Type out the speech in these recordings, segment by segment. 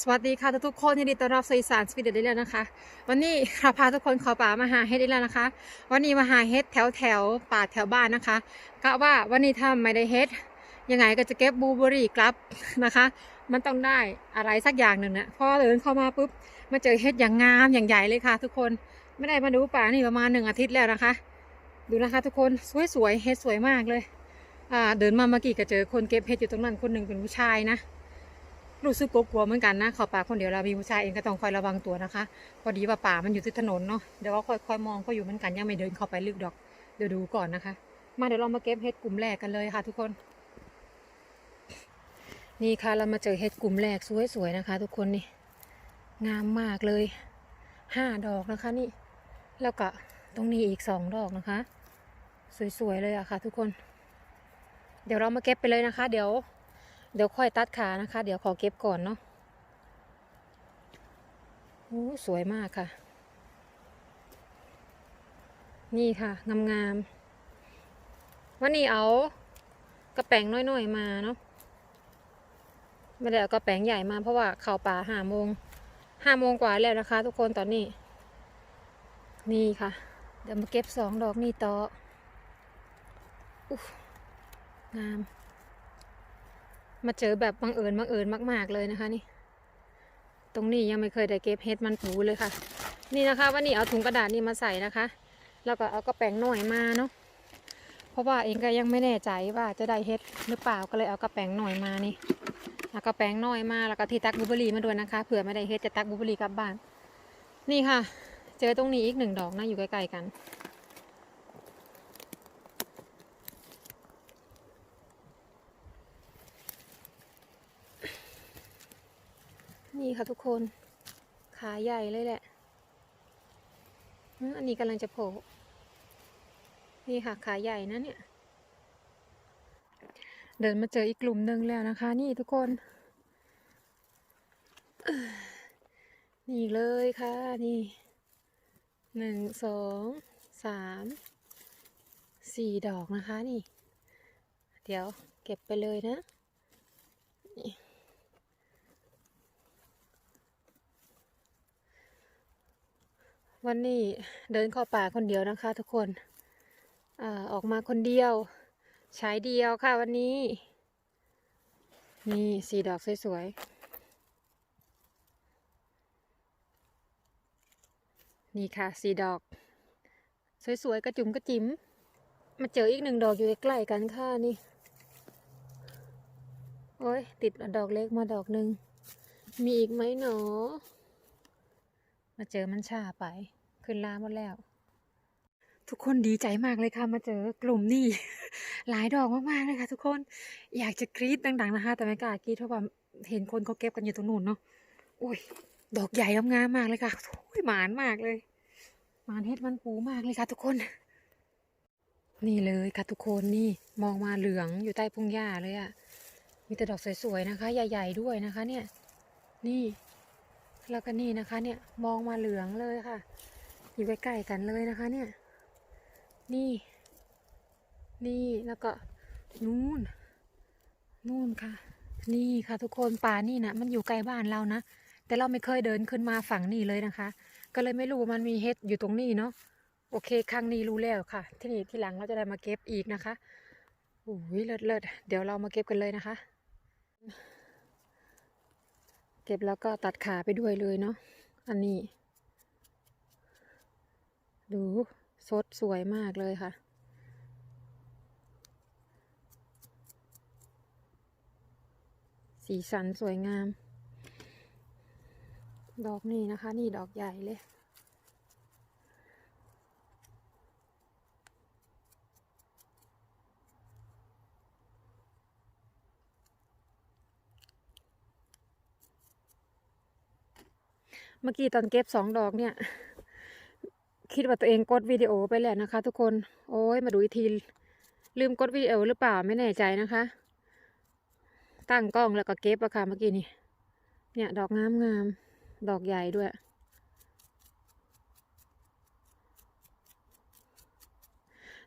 สวัสดีค่ะทุกคนยินดีต้อนรับสู่อีสานสวีดเดนได้แล้วนะคะ วันนี้เราพาทุกคนเข้าป่ามาหาเฮ็ดได้แล้วนะคะ วันนี้มาหาเฮ็ดแถวแถวป่าแถวบ้านนะคะกะว่าวันนี้ถ้าไม่ได้เฮ็ดยังไงก็จะเก็บบูเบอรี่กลับนะคะ มันต้องได้อะไรสักอย่างหนึ่งนะพอเดินเข้ามาปุ๊บมาเจอเฮ็ดอย่างงามอย่างใหญ่เลยค่ะ ทุกคนไม่ได้มาดูป่านี่ประมาณหนึ่งอาทิตย์แล้วนะคะ ดูนะคะ ทุกคนสวยๆเฮ็ดสวยมากเลยเดินมาเมื่อกี้ก็เจอคนเก็บเฮ็ดอยู่ตรงนั้นคนหนึ่งเป็นผู้ชายนะ รู้สึกกลัวๆเหมือนกันนะเขาป่าคนเดียวเรามีผู้ชายเองก็ต้องคอยระวังตัวนะคะ พอดีว่าป่ามันอยู่ที่ถนนเนาะเดี๋ยวก็ค่อยๆมองเขาอยู่เหมือนกันยังไม่เดินเข้าไปลึกดอกเดี๋ยวดูก่อนนะคะ มาเดี๋ยวเรามาเก็บเห็ดกลุ่มแรกกันเลยค่ะ ทุกคน นี่ค่ะเรามาเจอเห็ดกลุ่มแรกสวยๆนะคะ ทุกคนนี่งามมากเลยห้าดอกนะคะนี่ แล้วก็ตรงนี้อีกสองดอกนะคะ สวยๆเลยอะค่ะ ทุกคน เดี๋ยวเรามาเก็บไปเลยนะคะ เดี๋ยว เดี๋ยวค่อยตัดขานะคะ เดี๋ยวขอเก็บก่อนเนาะโอ้สวยมากค่ะ นี่ค่ะ งามๆวันนี้เอากระแป้งน้อยๆมาเนาะไม่ได้เอากระแป้งใหญ่มาเพราะว่าเข้าป่าห้าโมงห้าโมงกว่าแล้วนะคะ ทุกคนตอนนี้ นี่ค่ะ เดี๋ยวมาเก็บสองดอกนี่ต่อ งาม มาเจอแบบบังเอิญบังเอิญมาก ๆเลยนะคะนี่ ตรงนี้ยังไม่เคยได้เก็บเห็ดมันปูเลยค่ะ นี่นะคะวันนี้เอาถุงกระดาษนี่มาใส่นะคะ แล้วก็เอากระแป้งหน่อยมาเนาะเพราะว่าเองก็ยังไม่แน่ใจว่าจะได้เห็ดหรือเปล่าก็เลยเอากระแป้งหน่อยมานี่เอากระแป้งหน่อยมาแล้วก็ที่ตักบลูเบอร์รี่มาด้วยนะคะเผื่อไม่ได้เห็ดจะตักบลูเบอร์รี่กลับบ้าน นี่ค่ะ เจอตรงนี้อีกหนึ่งดอกนะอยู่ใกล้ๆกัน นี่ค่ะทุกคน ขาใหญ่เลยแหละ อันนี้กำลังจะโผล่ นี่ค่ะขาใหญ่นะเนี่ย เดินมาเจออีกกลุ่มหนึ่งแล้วนะคะ นี่ทุกคน นี่เลยค่ะ นี่ หนึ่งสอง สาม สี่ดอกนะคะนี่ เดี๋ยวเก็บไปเลยนะ นี่ วันนี้เดินเข้าป่าคนเดียวนะคะ ทุกคนอ่าออกมาคนเดียวใช้เดียวค่ะวันนี้ นี่สีดอกสวยๆ นี่ค่ะสีดอก สวยๆ กระจุ่มกระจิ๋มมาเจออีกหนึ่งดอกอยู่ใกล้ๆกันค่ะนี่ โอ้ยติดดอกเล็กมาดอกหนึ่ง มีอีกไหมหนอ มาเจอมันช้าไป ขึ้นลาหมดแล้ว ทุกคนดีใจมากเลยค่ะ มาเจอกลุ่มนี่ หลายดอกมากๆเลยค่ะ ทุกคนอยากจะกรี๊ดดังๆนะคะ แต่ไม่กล้ากรี๊ดเพราะว่าเห็นคนเขาเก็บกันอยู่ตรงนู้นเนาะโอ้ยดอกใหญ่งามมากเลยค่ะโอ้ยหมานมากเลย หมานเฮ็ดมันปูมากเลยค่ะ ทุกคน นี่เลยค่ะทุกคนนี่มองมาเหลืองอยู่ใต้พุ่งหญ้าเลยอะมีแต่ดอกสวยๆนะคะ ใหญ่ ๆด้วยนะคะ เนี่ย นี่ แล้วก็นี่นะคะ เนี่ยมองมาเหลืองเลยค่ะ อยู่ใกล้ๆกันเลยนะคะ เนี่ย นี่ นี่แล้วก็นู่น นู่นค่ะ นี่ค่ะ ทุกคนป่านี่นะมันอยู่ใกล้บ้านเรานะแต่เราไม่เคยเดินขึ้นมาฝั่งนี้เลยนะคะ ก็เลยไม่รู้ว่ามันมีเห็ดอยู่ตรงนี้เนาะโอเค ครั้งนี้รู้แล้วค่ะ ที่นี่ที่หลังเราจะได้มาเก็บอีกนะคะโอ้ยเลิศเลิศเดี๋ยวเรามาเก็บกันเลยนะคะ เก็บแล้วก็ตัดขาไปด้วยเลยเนาะอันนี้ ดูสดสวยมากเลยค่ะ สีสันสวยงาม ดอกนี้นะคะ นี่ดอกใหญ่เลย เมื่อกี้ตอนเก็บสองดอกเนี่ย คิดว่าตัวเองกดวิดีโอไปแล้วนะคะ ทุกคน โอ้ยมาดูอีกทีลืมกดวิดีโอหรือเปล่าไม่แน่ใจนะคะ ตั้งกล้องแล้วก็เก็บอะค่ะเมื่อกี้นี่ เนี่ย ดอกงามงามๆดอกใหญ่ด้วย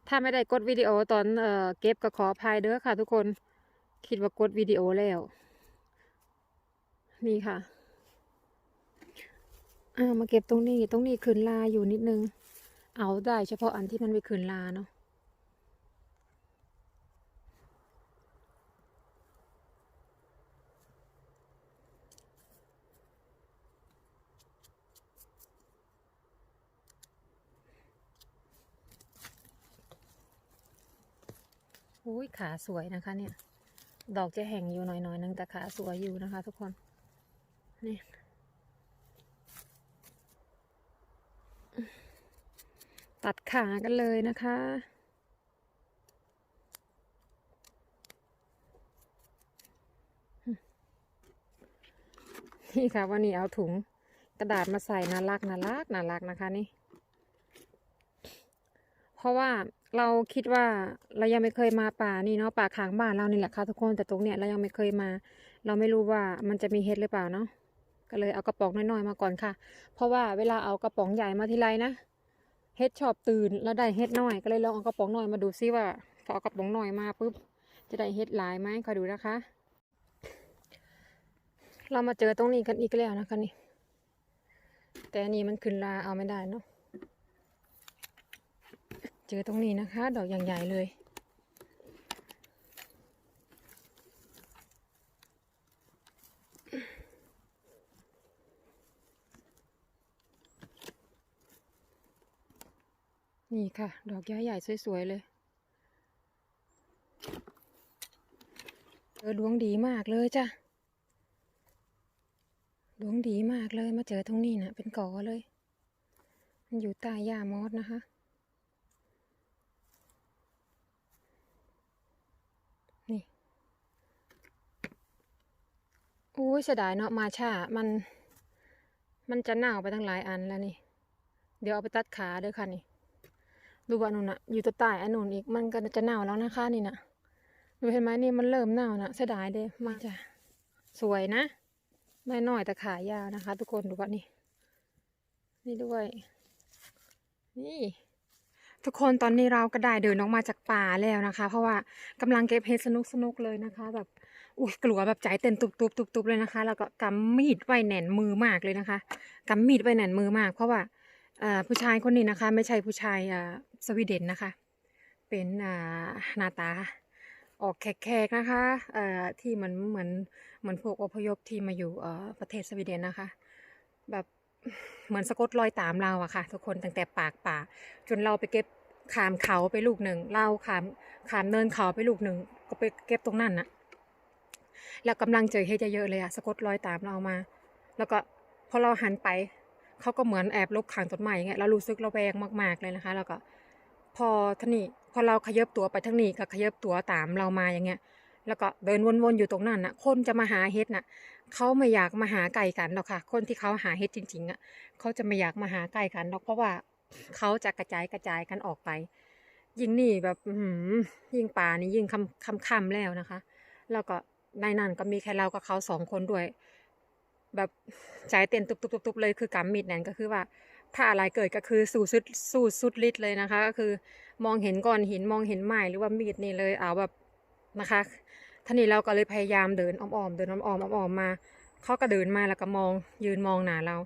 ถ้าไม่ได้กดวิดีโอตอนเอ่อเก็บก็ขออภัยเด้อค่ะ ทุกคน คิดว่ากดวิดีโอแล้ว นี่ค่ะ อ่ามาเก็บตรงนี้ตรงนี้คืนลาอยู่นิดนึง เอาได้เฉพาะอันที่มันไปคืนลาเนาะอุ้ยขาสวยนะคะเนี่ย ดอกจะแห่งอยู่หน่อยๆนึงแต่ขาสวยอยู่นะคะทุกคน นี่ ตัด ขากันเลยนะคะ นี่ค่ะวันนี้เอาถุงกระดาษมาใส่น่ารักน่ารักน่ารักนะคะนี่ เพราะว่าเราคิดว่าเรายังไม่เคยมาป่านี่เนาะป่าขางบ้านเรานี่แหละค่ะทุกคนแต่ตรงเนี้ยเรายังไม่เคยมา เราไม่รู้ว่ามันจะมีเห็ดหรือเปล่าเนาะก็เลยเอากระป๋องน้อยๆมาก่อนค่ะ เพราะว่าเวลาเอากระป๋องใหญ่มาทีไรนะ เฮ็ดชอบตื่นแล้วได้เฮ็ดน้อยก็เลยลองเอากระป๋องน้อยมาดูซิว่าพอเอากระป๋องน้อยมาปุ๊บจะได้เฮ็ดหลายไหมคอยดูนะคะ เรามาเจอตรงนี้กันอีกแล้วนะคะนี่ แต่นี้มันขึ้นลาเอาไม่ได้เนาะเจอตรงนี้นะคะ ดอกอย่างใหญ่เลย นี่ค่ะ ดอกย้ายใหญ่สวย ๆ เลยเออดวงดีมากเลยจ้ะ ดวงดีมากเลยมาเจอตรงนี้นะเป็นกอเลย มันอยู่ใต้หญ้ามอสนะคะ นี่โอ้ยเสียดายเนาะมาช้ามัน มันจะเน่าไปตั้งหลายอันแล้วนี่ เดี๋ยวเอาไปตัดขาเด้อค่ะนี่ ดูว่านู่นน่ะ อยู่ตัวใต้อันนู่นอีกมันก็จะเน่าแล้วนะคะนี่น่ะดูเห็นไหมนี่มันเริ่มเน่านะเสียดายเด้มาจ้ะสวยนะไม่น้อยแต่ขายาวนะคะ ทุกคนดูว่านี่นี่ด้วย นี่ ทุกคนตอนนี้เราก็ได้เดินออกมาจากป่าแล้วนะคะ เพราะว่ากำลังเก็บเห็ดสนุกสนุกเลยนะคะ แบบอุ้ยกลัวแบบใจเต้นตุบตุบตุบตุบเลยนะคะ แล้วก็กำมีดไว้แหน่นมือมากเลยนะคะกำมีดไว้แหน่นมือมาก เพราะว่า ผู้ชายคนนี้นะคะ ไม่ใช่ผู้ชายสวีเดนนะคะ เป็นหน้าตาออกแขกๆนะคะที่เหมือนเหมือนเหมือนพวกอพยพที่มาอยู่ประเทศสวีเดนนะคะ แบบเหมือนสะกดรอยตามเราอะค่ะ ทุกคนตั้งแต่ปากป่า จนเราไปเก็บขามเขาไปลูกหนึ่งเราขามขามเนินเขาไปลูกหนึ่งก็ไปเก็บตรงนั้นน่ะ แล้วกำลังเจอเฮ็ดเยอะเลยอะสะกดรอยตามเรามา แล้วก็พอเราหันไป เขาก็เหมือนแอบลบขางต้นไม้ย่างเงี้ยเรารู้สึกระแวงมาก ๆเลยนะคะ แล้วก็ พอท่านี่พอเราขยับตัวไปทางนี้ก็ขยับตัวตามเรามาอย่างเงี้ย แล้วก็เดินวนๆอยู่ตรงนั้นน่ะคนจะมาหาเฮ็ดน่ะเขาไม่อยากมาหาไก่กันหรอกค่ะ คนที่เขาหาเฮ็ดจริงๆอะเขาจะไม่อยากมาหาไก่กันหรอกเพราะว่าเขาจะกระจายกระจายกันออกไป ยิ่งนี่แบบหืยิ่งป่านี่ยิ่งคำคำคำแล้วนะคะ แล้วก็ในนั้นก็มีแค่เรากับเขาสองคนด้วย แบบใจเต้นตุบๆๆเลยคือกำมิดนั่นก็คือว่า ถ้าอะไรเกิดก็คือสู้สุดสู้สุดฤทธิ์เลยนะคะ ก็คือมองเห็นก้อนหินมองเห็นไม้หรือว่ามีดนี่เลยเอาแบบนะคะท่านี้เราก็เลยพยายามเดินอ้อมๆเดินอ้อมๆอ้อมๆมาเขาก็เดินมาแล้วก็มอง ยืนมองหนาเรา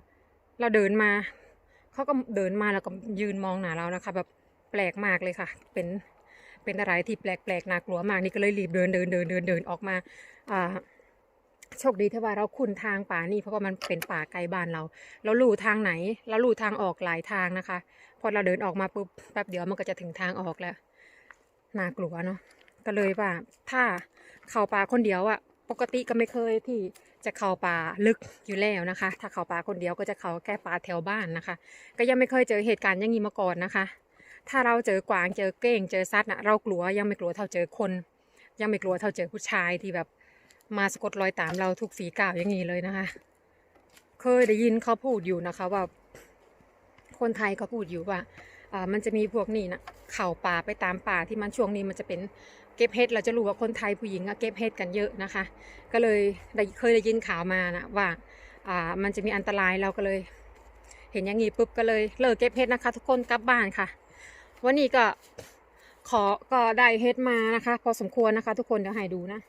เราเดินมาเขาก็เดินมาแล้วก็ยืนมองหนาเรานะคะ แบบแปลกมากเลยค่ะ เป็นเป็นอะไรที่แปลกๆน่ากลัวมากนี่ก็เลยรีบเดินเดินเดินเดินเดินออกมาอ่า โชคดีที่ว่าเราคุ้นทางป่านี่เพราะว่ามันเป็นป่าไกลบ้านเรา เราลู่ทางไหน เราลู่ทางออกหลายทางนะคะ พอเราเดินออกมาปุ๊บแป๊บเดียวมันก็จะถึงทางออกแล้วน่ากลัวเนาะก็เลยว่าถ้าเข้าป่าคนเดียวอะปกติก็ไม่เคยที่จะเข้าป่าลึกอยู่แล้วนะคะ ถ้าเข้าป่าคนเดียวก็จะเข้าแค่ป่าแถวบ้านนะคะ ก็ยังไม่เคยเจอเหตุการณ์อย่างนี้มาก่อนนะคะ ถ้าเราเจอกวางเจอเก้งเจอซัดนะเรากลัวยังไม่กลัวเท่าเจอคน ยังไม่กลัวเท่าเจอผู้ชายที่แบบ มาสะกดรอยตามเราทุกฝีก้าวอย่างนี้เลยนะคะ เคยได้ยินเขาพูดอยู่นะคะว่า คนไทยเขาพูดอยู่ว่ามันจะมีพวกนี้นะเข่าป่าไปตามป่าที่มันช่วงนี้มันจะเป็นเก็บเห็ดเราจะรู้ว่าคนไทยผู้หญิงอะเก็บเห็ดกันเยอะนะคะ ก็เลยเคยได้ยินข่าวมานะว่าอ่ามันจะมีอันตรายเราก็เลย เห็นอย่างนี้ปุ๊บก็เลยเลิกเก็บเห็ดนะคะ ทุกคนกลับบ้านค่ะ วันนี้ก็ขอก็ได้เห็ดมานะคะ พอสมควรนะคะ ทุกคนเดี๋ยวให้ดูนะ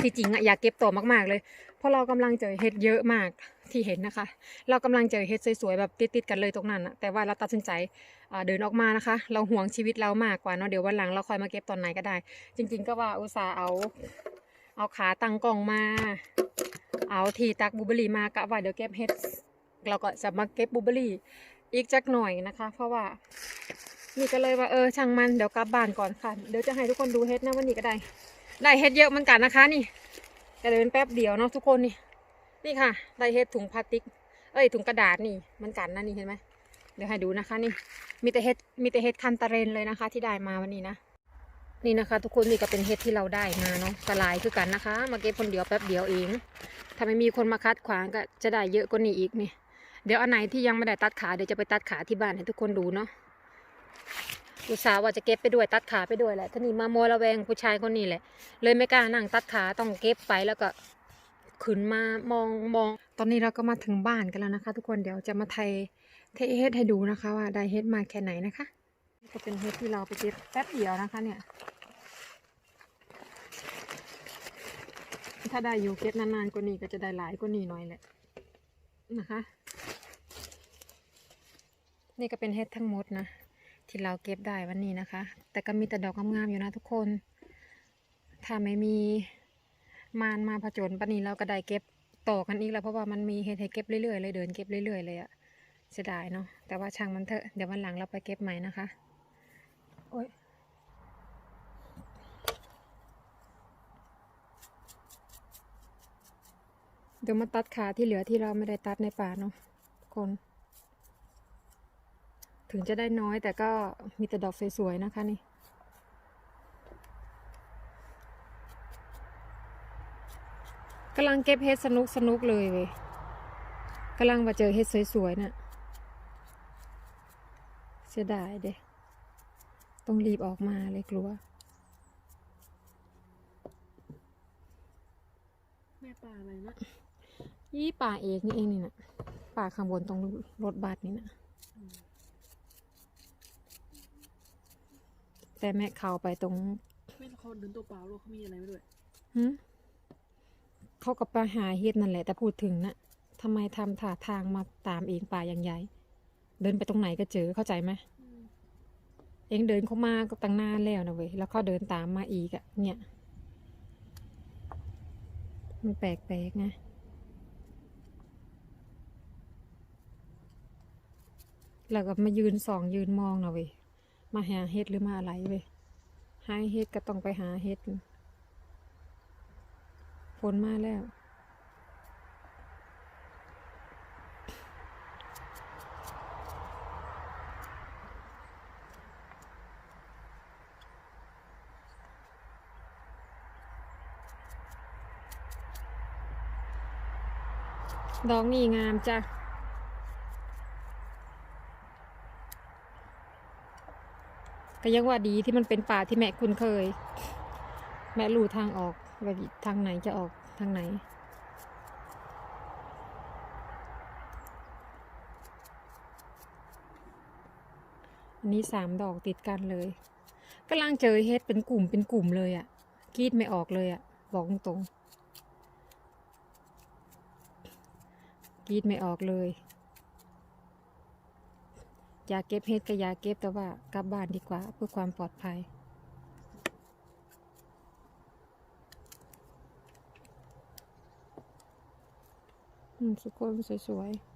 ที่จริงอะอยากเก็บต่อมากๆเลย เพราะเรากำลังเจอเห็ดเยอะมากที่เห็นนะคะ เรากำลังเจอเห็ดสวยๆแบบติดๆกันเลยตรงนั้นอะแต่ว่าเราตัดสินใจเดินออกมานะคะ เราห่วงชีวิตเรามากกว่าเนาะเดี๋ยววันหลังเราค่อยมาเก็บตอนไหนก็ได้ จริง ๆ ก็ว่าอุตส่าห์เอาเอาขาตั้งกล้องมา เอาทีตักบูเบอรี่มากะว่าเดี๋ยวเก็บเห็ดเราก็จะมาเก็บบูเบอร์รี่อีกจักหน่อยนะคะ เพราะว่านี่ก็เลยว่าเออช่างมันเดี๋ยวกลับบ้านก่อนค่ะ เดี๋ยวจะให้ทุกคนดูเฮ็ดนะวันนี้ก็ได้ ได้เฮ็ดเยอะเหมือนกันนะคะนี่จะเดินแป๊บเดียวเนาะทุกคนนี่ นี่ค่ะ ได้เฮ็ดถุงพลาสติก เอ้ยถุงกระดาษนี่มันกันนะนี่เห็นไหมเดี๋ยวให้ดูนะคะนี่ มีแต่เฮ็ดมีแต่เฮ็ดคันตะเรนเลยนะคะ ที่ได้มาวันนี้นะ นี่นะคะ ทุกคนนี่ก็เป็นเฮ็ดที่เราได้มาเนาะกระลายคือกันนะคะ มาเก็บคนเดียวแป๊บเดียวเอง ถ้าไม่มีคนมาคัดขวางก็จะได้เยอะกว่านี้อีกนี่ เดี๋ยวอันไหนที่ยังไม่ได้ตัดขาเดี๋ยวจะไปตัดขาที่บ้านให้ทุกคนดูเนาะ อุตส่าห์ว่าจะเก็บไปด้วยตัดขาไปด้วยแหละท่านี่มาโมระแวงผู้ชายคนนี้แหละ เลยไม่กล้านั่งตัดขาต้องเก็บไปแล้วก็ขึ้นมามองมอง ตอนนี้เราก็มาถึงบ้านกันแล้วนะคะ ทุกคนเดี๋ยวจะมาไทยเทเฮ็ดให้ดูนะคะว่าได้เฮ็ดมาแค่ไหนนะคะนี่ก็เป็นเฮ็ดที่เราไปเก็บแป๊บเดียวนะคะ เนี่ย ถ้าได้อยู่เก็บนานๆกว่านี้ก็จะได้หลายกว่านี้หน่อยแหละนะคะ นี่ก็เป็นเฮ็ดทั้งหมดนะ ที่เราเก็บได้วันนี้นะคะ แต่ก็มีแต่ดอกงามๆอยู่นะทุกคน ถ้าไม่มีมารมาผจญปานี้เราก็ได้เก็บต่อกันอีกแล้วเพราะว่ามันมีเฮ็ดให้เก็บเรื่อยๆเลยเดินเก็บเรื่อยๆเลยอะเสียดายเนาะแต่ว่าช่างมันเถอะเดี๋ยววันหลังเราไปเก็บใหม่นะคะโอ้ยเดี๋ยวมาตัดขาที่เหลือที่เราไม่ได้ตัดในป่าเนาะคน ถึงจะได้น้อยแต่ก็มีแต่ดอกสวยๆนะคะนี่ กำลังเก็บเฮ็ดสนุกสนุกเลยเว้ยกำลังมาเจอเฮ็ดสวยๆน่ะ เสียดายเด้ต้องรีบออกมาเลยกลัว แม่ป่าอะไรนะ ยี่ป่าเอกนี่เองนี่นะป่าข้างบนตรงรถบัสนี่นะ แต่แม่เขาไปตรงไม่เขาเดินตัวเปล่าหรอกเขามีอะไรไม่ด้วยหึเขากับไปหาเฮ็ดนั่นแหละ แต่พูดถึงนะทำไมทำท่าทางมาตามเองป่าอย่างใหญ่ เดินไปตรงไหนก็เจอเข้าใจไหมเองเดินเข้ามาก็ตั้งนานแล้วนะเว้ยแล้วเขาเดินตามมาอีกอะเนี่ย มันแปลกๆไงแล้วก็มายืนส่องยืนมองนะเว้ย มาหาเฮ็ดหรือมาอะไรเว้ยหาเฮ็ดก็ต้องไปหาเฮ็ดฝนมาแล้ว ดอกนี่งามจ้ะ ก็ยังว่าดีที่มันเป็นป่าที่แม่คุ้นเคย แม่รู้ทางออกว่าทางไหนจะออกทางไหน อันนี้สามดอกติดกันเลยกำลังเจอเฮ็ดเป็นกลุ่มเป็นกลุ่มเลยอะ่ะกีดไม่ออกเลยอะ่ะ บอกตรงๆกีดไม่ออกเลย อยากเก็บเฮ็ดก็อยากเก็บแต่ว่ากลับบ้านดีกว่า เพื่อความปลอดภัย อืมสุกคนสวยๆ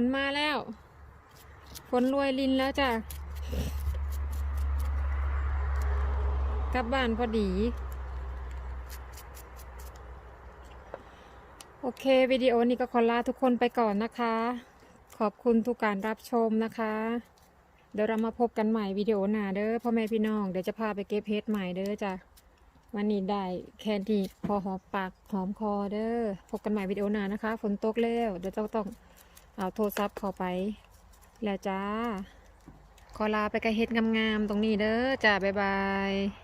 นมาแล้วฝนรวยลินแล้วจ้ะ กลับบ้านพอดี โอเค วิดีโอนี้ก็ขอลาทุกคนไปก่อนนะคะ ขอบคุณทุกการรับชมนะคะ เดี๋ยวเรามาพบกันใหม่วิดีโอหน้าเด้อพ่อแม่พี่น้อง เดี๋ยวจะพาไปเก็บเฮ็ดใหม่เด้อจ้ะวันนี้ได้แค่นี้พอหอมปากหอมคอเด้อพบกันใหม่วิดีโอหน้านะคะ ฝนตกแล้วเดี๋ยวจะต้อง เอาโทรศัพท์เข้าไป แล้วจ้า ขอลาไปกระเฮ็ดงามๆตรงนี้เด้อจ้า บ๊ายบาย